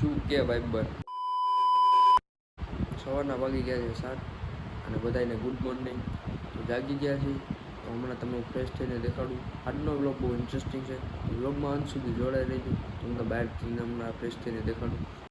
શું કે ભાઈ બન? સવારના વાગી ગયા છે સાત અને બધાને ગુડ મોર્નિંગ તો જાગી ગયા છે. તો હમણાં તમને ફ્રેશ થઈને દેખાડું. આજનો વ્લોગ બહુ ઇન્ટરેસ્ટિંગ છે. વ્લોગમાં અંત સુધી જોડાઈ રહેજો. તમને બહારથી હમણાં ફ્રેશ થઈને દેખાડું.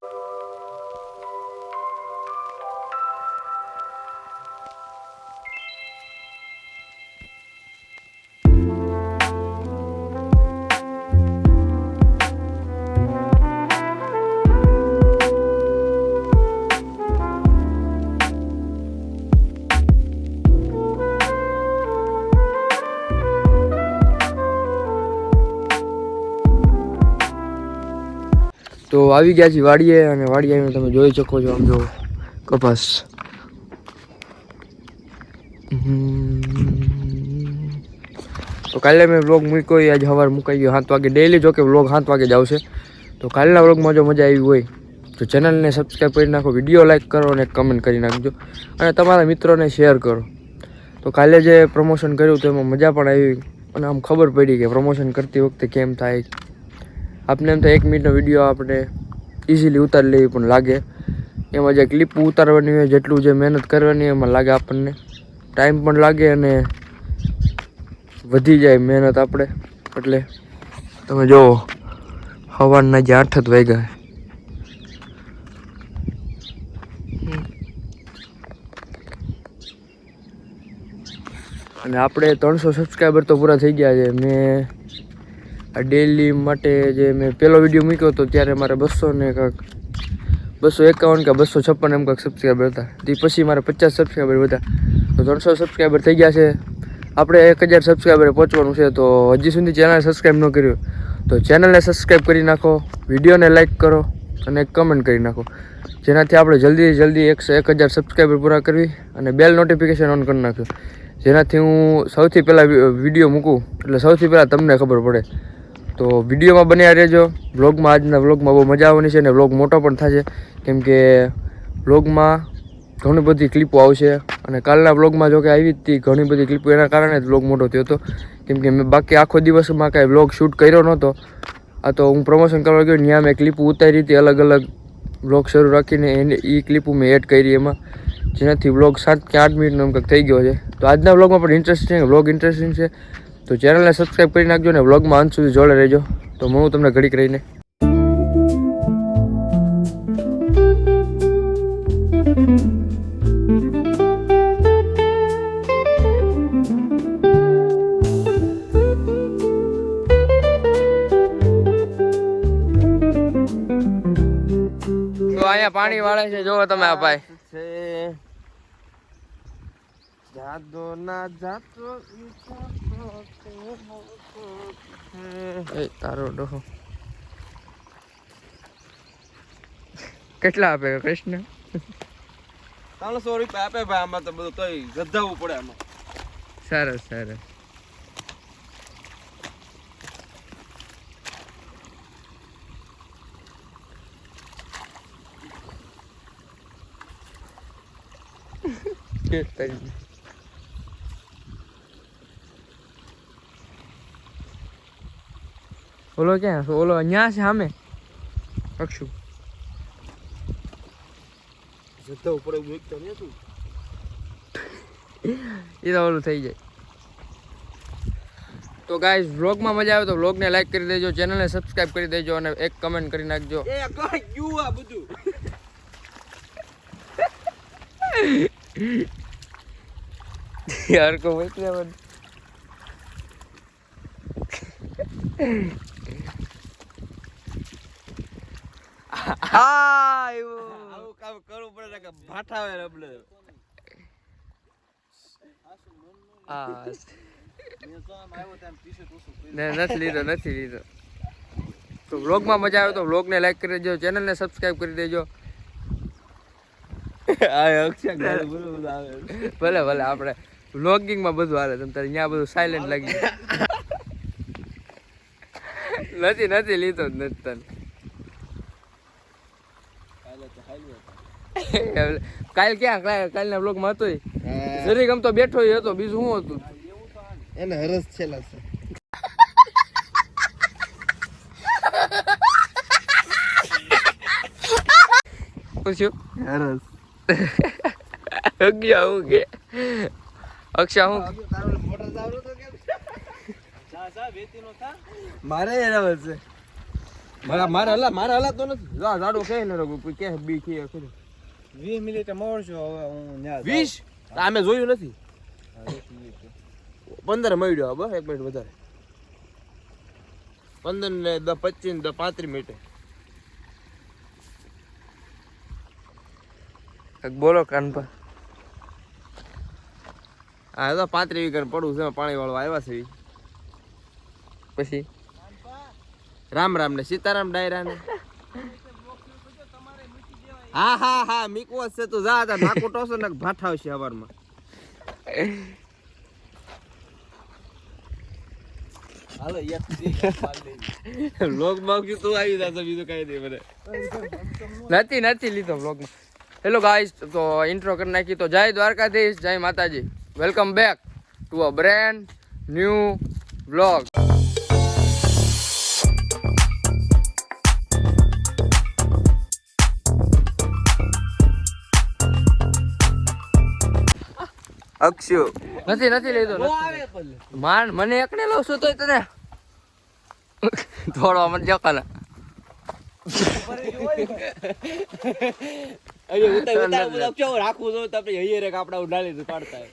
આવી ગયા છીએ વાડીએ અને વાડીએ આવીને તમે જોઈ શકો છો આમ જો કપાસ. તો કાલે મેં બ્લોગ મૂક્યો આજે સવાર મુકાઈ ગયો સાત વાગે ડેઈલી જો કે વ્લોગ સાત વાગે જ આવશે. તો કાલના બ્લોગમાં જો મજા આવી હોય, તો ચેનલને સબસ્ક્રાઈબ કરી નાખો વીડિયો લાઇક કરો અને કમેન્ટ કરી નાખજો. અને તમારા મિત્રોને શેર કરો. તો કાલે જે પ્રમોશન કર્યું તો એમાં મજા પણ આવી. અને આમ ખબર પડી કે પ્રમોશન કરતી વખતે કેમ થાય આપને એમ તો એક મિનિટનો વીડિયો આપણે ઇઝીલી ઉતારી લેવી પણ લાગે. એમાં જે ક્લિપ ઉતારવાની હોય, જેટલું જે મહેનત કરવાની એમાં લાગે આપણને. ટાઈમ પણ લાગે અને વધી જાય મહેનત આપણે. એટલે તમે જુઓ સવારના જે આઠ જ વાગ્યા. અને આપણે ત્રણસો સબસ્ક્રાઈબર તો પૂરા થઈ ગયા છે. મેં ડેલી માટે જે મેં પહેલો વીડિયો મૂક્યો હતો, ત્યારે મારે બસો ને કાંક, બસો એકાવન કે બસો છપ્પન એમ કાંક સબસ્ક્રાઈબર હતા. તે પછી મારે પચાસ સબસ્ક્રાઈબર હતા તો ત્રણસો સબસ્ક્રાઈબર થઈ ગયા છે. આપણે એક હજાર સબસ્ક્રાઈબરે પહોંચવાનું છે, તો હજી સુધી ચેનલ સબસ્ક્રાઈબ ન કર્યું તો ચેનલને સબસ્ક્રાઈબ કરી નાખો વિડીયોને લાઇક કરો અને કમેન્ટ કરી નાખો. જેનાથી આપણે જલ્દી જલ્દી એકસો એક હજાર સબસ્ક્રાઈબર પૂરા કરવી અને બેલ નોટિફિકેશન ઓન કરી નાખ્યું. જેનાથી હું સૌથી પહેલાં વીડિયો મૂકું, એટલે સૌથી પહેલાં તમને ખબર પડે. તો વિડીયોમાં બન્યા રહેજો. વ્લોગમાં આજના વ્લોગમાં બહુ મજા આવવાની છે અને વ્લોગ મોટો પણ થશે. કેમ કે વ્લોગમાં ઘણી બધી ક્લિપો આવશે. અને કાલના વ્લોગમાં જો કે આવી હતી ઘણી બધી ક્લિપો એના કારણે જ વ્લોગ મોટો થયો હતો. કેમ કે મેં બાકી આખો દિવસમાં કાંઈ વ્લોગ શૂટ કર્યો નહોતો. આ તો હું પ્રમોશન કરવા ગયો ત્યાં મેં ક્લિપો ઉતારી હતી, અલગ અલગ વ્લોગ શરૂ રાખીને એને એ ક્લિપો મેં એડ કરી એમાં. જેનાથી વ્લોગ સાત કે આઠ મિનિટનો એમ કંઈક થઈ ગયો છે. તો આજના વ્લોગમાં પણ ઇન્ટરેસ્ટિંગ વ્લોગ ઇન્ટરેસ્ટિંગ છે. તો ચેનલને સબસ્ક્રાઈબ કરી નાખજો ને વ્લોગમાં અંત સુધી જોડે રહેજો. તો હું તમને ઘડીક રહીને અહીંયા પાણી વાળે છે, જોવો તમે ભાઈ. જાદો ના જાતો એ તારો ડોહો. કેટલા આપે કૃષ્ણ? ત્રણસો રૂપિયા આપે ભાઈ આમાં તો બધું કઈ ગધાવું પડે આમાં. સરસ સરસ. ઓલો ક્યાં? ઓલો અહીંયા છે સામે? અક્ષુ એકતો એ તો ઓલું થઈ જાય. તો ગાઈઝ વ્લોગમાં મજા આવે તો વ્લોગને લાઈક કરી દેજો ચેનલને સબસ્ક્રાઇબ કરી દેજો અને એક કમેન્ટ કરી નાખજો. એ કઈ ગયું આ બધું? યાર કો મોકલ્યા મને એવું આવ્યો. આવું કામ કરવું પડે ને કે ભાઠા આવે રબલે નથી લીધો નથી લીધો. તો વ્લોગમાં મજા આવે તો વ્લોગને લાઈક કરી દેજો ચેનલને સબસ્ક્રાઇબ કરી દેજો. ભલે ભલે આપણે વ્લોગિંગમાં બધું હાલે તમે તારે ત્યાં બધું સાયલેન્ટ લાગી ગયું. નથી નથી લીધો જ નથી તને કાલે તો હાલ્યો હતો. કાલ ક્યાં? કાલ કાલના બ્લોગમાં હતો. જરીક આમ તો બેઠો હતો બીજું શું હતું? એને હરસ છેલા છે. પૂછ્યું હરસ. અગ્યા હું કે? અક્ષા હું મારે એના છે. મારા મારા હલા મારા હલા તો નથી. જા જાડો કે ને રઘુ કોઈ કે બી કે ખરું. 20 મિનિટ મળશો હવે હું જાઉં. 20 આમે જોયું નથી? 15 મળ્યો બસ એક મિનિટ વધારે. 15 ને દ પચીસ ને 35 મિનિટે બોલો કાન પર. હા તો પાંત્રી વીઘર પડું છે પાણી વાળવા આવ્યા છે પછી? રામ રામ ને સીતારામ ડાયરા ને હા હા હા મીકવો છે તો જા તા નાકો ટોસો ને ભાઠા આવશે હવારમાં. હાલો યાર દી માં. તું આવી જા બીજું કાઈ દે મને. નથી નથી લીધો બ્લોગમાં હેલો ગાઈસ તો ઇન્ટ્રો કરી નાખી તો જય દ્વારકાધીશ જય Mataji. Welcome back to a brand new blog Akshu નથી નથી લીધો. માન મને એકને લઉં છું તોય તને થોડો મને જકાના અરે ઉતાર ઉતાર ઉતાર કેવો રાખવું જો તો આપણે હૈયે રે કાપડા ઉડાડી દે પાડતા.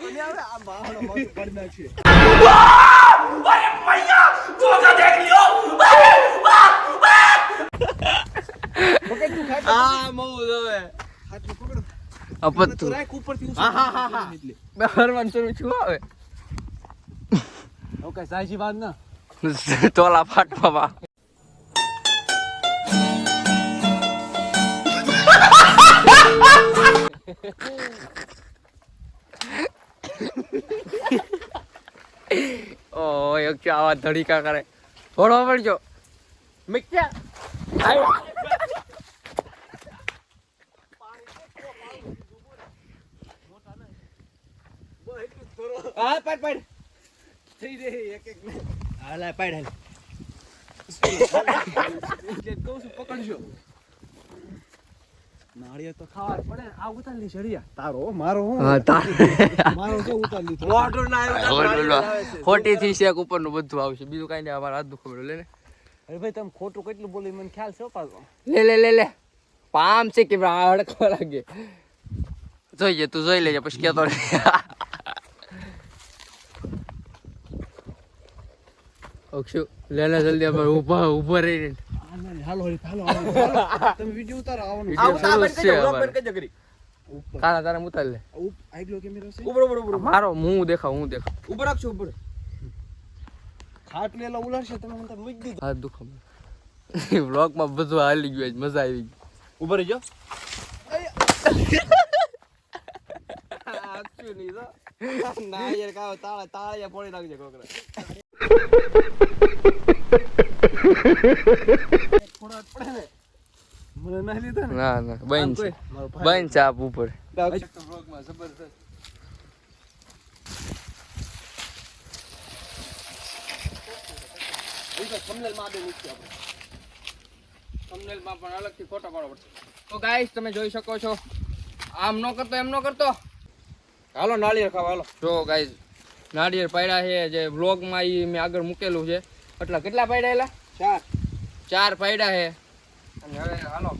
તો નહીં આવે, આ તું. આ મઉ જોવે હાથમાં પકડો. અપત તું રાખ ઉપરથી હા, હા, હા, હા. એટલે. હરવાન શરૂ છું આવે ઓકે સાચી વાત ના તોલા ફાટવા ઓ એક આવા ધડીકા કરે થોડો પડજો મિક્યા હા પાડ પાડ. થઈ રે એક એક હાલા પાડ હાલ. એટલે કહું છું પકડજો. નાળિયેર તો ખાવા પડે આ ઉતાર લી શરિયા તારો મારો હું. હા તા મારો તો ઉતાર લીધો. મોઢું ના આવ્યું તો આવે છે. ખોટી થી શેક ઉપરનું બધું આવશે. બીજું કાંઈ નહીં અમારા હાથ દુખો લે ને અરે ભાઈ તમે ખોટું કેટલું બોલી મને ખ્યાલ છે પાછો. લે લે લે લે. પામ છે કે આ હડકવા લાગે. જોઈએ તું જોઈ લેજે પછી કેતો રહે. અક્ષુ લે લે જલ્દી આપણે ઊભા ઊભા હાલો હાલો. તમે વીડિયો ઉતારો આવવાનું જ છે બંધ કરી. ઉપર તારા તારા ઉતાર લે આગલો કેમેરો છે ઉભરો, ઉભરો, ઉભરો. મારો હું દેખાવ હું દેખાવ ઊભો રાખજો, ઊભો. ખાટ લેલા ઉલાડશે તમે મને મૂકી દીધો હાથ દુખો વ્લોગમાં બધું હાલી ગયું મજા આવી ગઈ ઊભો રહેજો. આખું નહીં ના યાર, કાં તાળા- તાળિયા ફોડી નાખજે કોકરા. ને મને ના ના ના છે થંબનેલમાં પણ અલગથી ફોટો પાડવો પડશે. તો ગાઈસ તમે જોઈ શકો છો. આમ નો કરતો એમ નો કરતો. હાલો નાળિયેર ખાવા હાલો. જો ગાઈસ નાળિયેર પાડ્યા છે જે વ્લોગમાં એ મેં આગળ મૂકેલું છે. એટલા કેટલા પાડ્યા એલા? ચાર. ચાર પાડ્યા છે. અને હવે હાલો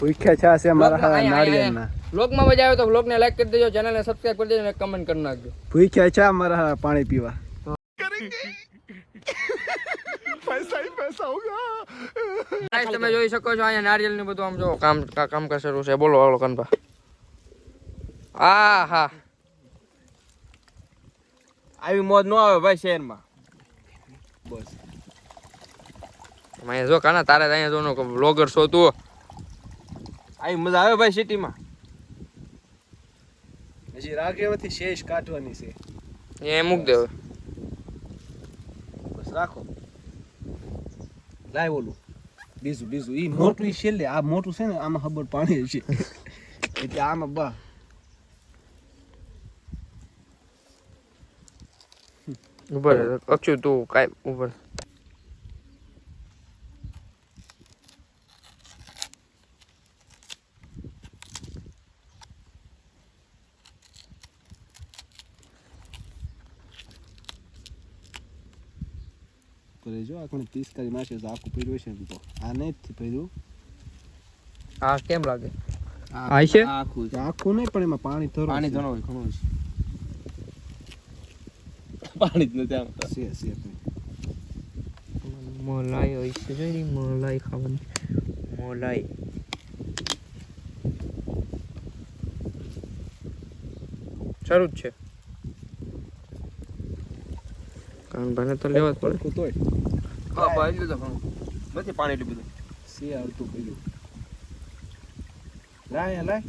ભૂખ્યા છા છે અહીંયા- મજા આવે તો વ્લોગને લાઈક કરી દેજો ચેનલને સબસ્ક્રાઇબ કરી દેજો અને કમેન્ટ કરી નાખજો. ભૂખ્યા છા મારા પાણી પીવા. Guys, તમે જોઈ શકો છો અહીંયા નારિયેલ ને બધું આમ જો કામ કા- કામકાજ શરૂ છે. બોલો હાલો કનપા આ હા આવી મોજ ન આવે ભાઈ શહેરમાં. બસ. અહીંયા જો કાના તારે અહીંયા જો વ્લોગર છો તું આવી મજા આવે ભાઈ સિટીમાં. હજી રાઘેવથી શેષ કાઢવાની છે. એ મૂક દે હવે. બસ રાખો. લાય ઓલું. બીજું બીજું. ઈ મોટું ઈ છેલ્લે આ મોટું છે ને આમાં ખબર પાણી છે એટલે આમાં બા ઉપર અક્ષુ તું કાંઈ ઉપર કરે જો આખું કોણે પિચકારી મારશે તો આખું પીડ્યું છે તો આ નથી પીડ્યું આ કેમ લાગે આ આ છે? આખું છે. આખું નહીં પણ એમાં પાણી થોડું પાણી ઘણું હોય ઘણું હોય પાણી જ નથી આમ છે છે મલાઈ હોય છે જોઈ મલાઈ ખાવાની. મલાઈ. સારું જ છે. કારણ ભાઈને તો લેવા જ પડે. તોય. હા ભાઈ લીધો નથી પાણી એટલું બધું. છે આવતું પડ્યું લાય લાય.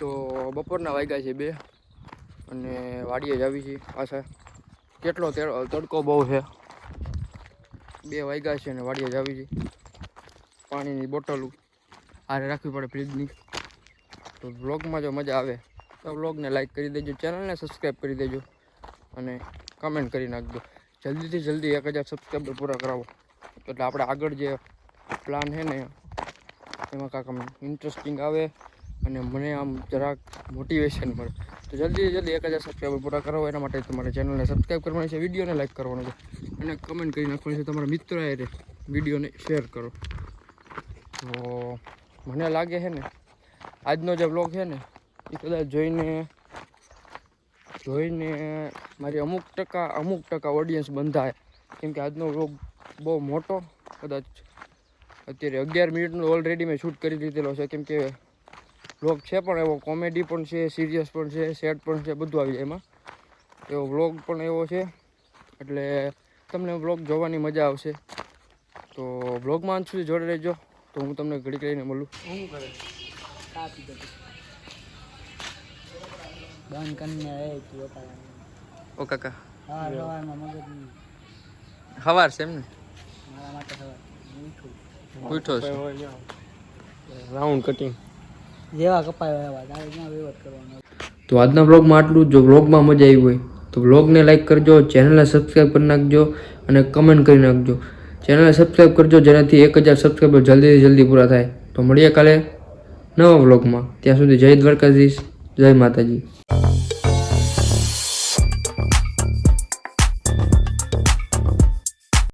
તો બપોરના વાગ્યા છે બે અને વાડીએ જ આવી છે પાછા. કેટલો તડકો બહુ છે. બે વાગ્યા છે અને વાડીએ જ આવી છે પાણીની બોટલ હારે રાખવી પડે ફ્રીજની. તો વ્લોગમાં જો મજા આવે તો વ્લોગને લાઈક કરી દેજો, ચેનલને સબસ્ક્રાઈબ કરી દેજો અને કમેન્ટ કરી નાખજો. જલ્દીથી જલ્દી એક હજાર સબસ્ક્રાઈબર પૂરા કરાવો. એટલે આપણે આગળ જે પ્લાન છે ને, એમાં કાંક ઇન્ટરેસ્ટિંગ આવે. અને મને આમ જરાક મોટિવેશન મળે. તો જલ્દી જલ્દી એક હજાર સબસ્ક્રાઈબર પૂરા કરાવો, એના માટે તમારે ચેનલને સબસ્ક્રાઈબ કરવાની છે વિડીયોને લાઈક કરવાનો છે. અને કમેન્ટ કરી નાખવાની છે, તમારા મિત્રો એ વિડીયોને શેર કરો. તો મને લાગે છે ને, આજનો જે બ્લોગ છે ને, એ કદાચ જોઈને જોઈને મારી અમુક ટકા અમુક ટકા ઓડિયન્સ બંધાય. કેમ કે આજનો બ્લોગ બહુ મોટો, કદાચ અત્યારે અગિયાર મિનિટનો ઓલરેડી મેં શૂટ કરી દીધેલો છે. કેમ કે વ્લોગ છે પણ એવો કોમેડી પણ છે સિરિયસ પણ છે સેડ પણ છે બધું આવી જાય એમાં. એવો વ્લોગ પણ એવો છે એટલે તમને વ્લોગ જોવાની મજા આવશે. તો વ્લોગમાં અંત સુધી જોડે રહેજો. તો હું તમને ઘડીક લઈને મળું. બંધ કરીને એ ઓ કાકા. હા સવારમાં મગજ સવાર છે એમ ને? મારા માટે સવાર. મીઠું ઉઠો છે. Round cutting. જેવા કપાય એવા તારે કરવાનો. તો આજના વ્લોગમાં આટલું જો. વ્લોગમાં મજા આવી હોય, તો વ્લોગને લાઈક કરજો, ચેનલને સબસ્ક્રાઈબ કરી નાખજો અને કમેન્ટ કરી નાખજો. ચેનલને સબસ્ક્રાઈબ કરજો, જેનાથી એક હજાર સબસ્ક્રાઈબર જલ્દીથી જલ્દી પૂરા થાય. તો મળીએ કાલે નવા વ્લોગમાં. ત્યાં સુધી જય દ્વારકાધીશ, જય માતાજી.